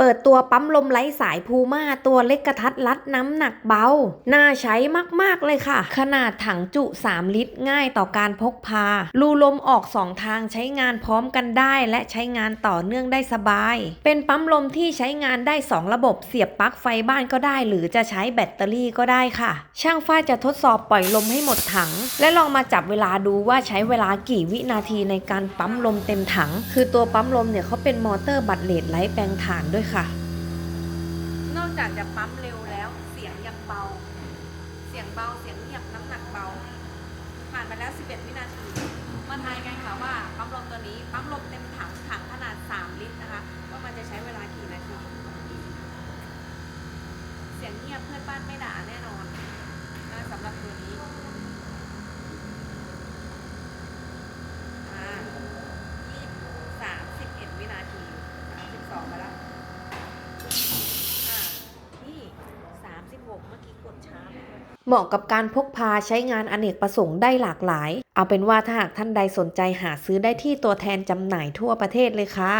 เปิดตัวปั๊มลมไร้สายพูม่าตัวเล็กกระทัดรัดน้ำหนักเบา น่าใช้มาก ๆ เลยค่ะ ขนาดถังจุ 3 ลิตรง่ายต่อการพกพา รูลมออก 2 ทางใช้งานพร้อมกันได้ และใช้งานต่อเนื่องได้สบาย เป็นปั๊มลมที่ใช้งานได้ 2 ระบบเสียบปลั๊กไฟบ้านก็ได้ หรือจะใช้แบตเตอรี่ก็ได้ค่ะ ช่างฝ้ายจะทดสอบปล่อยลมให้หมดถัง และลองมาจับเวลาดูว่าใช้เวลากี่วินาทีในการปั๊มลมเต็มถัง คือตัวปั๊มลมเนี่ยเขาเป็นมอเตอร์บัตเลดไร้แปลงถ่านด้วยค่ะ นอกจากจะปั๊มเร็วแล้ว เสียงยังเบา เสียงเบาเสียงเงียบน้ำหนักเบา ผ่านไปแล้ว 11 วินาที มาทายกันค่ะว่าปั๊มลมตัวนี้ปั๊มลมเต็มถังถังขนาด 3 ลิตรนะคะว่ามันจะใช้เวลากี่นาที เสียงเงียบเพื่อนบ้านไม่ด่าแน่นอนนะสำหรับตัวนี้ อ่ายี่สามสิบเอ็ดวินาทีสามสิบสองไปแล้ว อ่า นี่ส หกเมื่อกี้กดช้าเหมาะกับการพกพาใช้งานอเนกประสงค์ได้หลากหลาย เอาเป็นว่าถ้าหากท่านใดสนใจหาซื้อได้ที่ตัวแทนจำหน่ายทั่วประเทศเลยค่ะ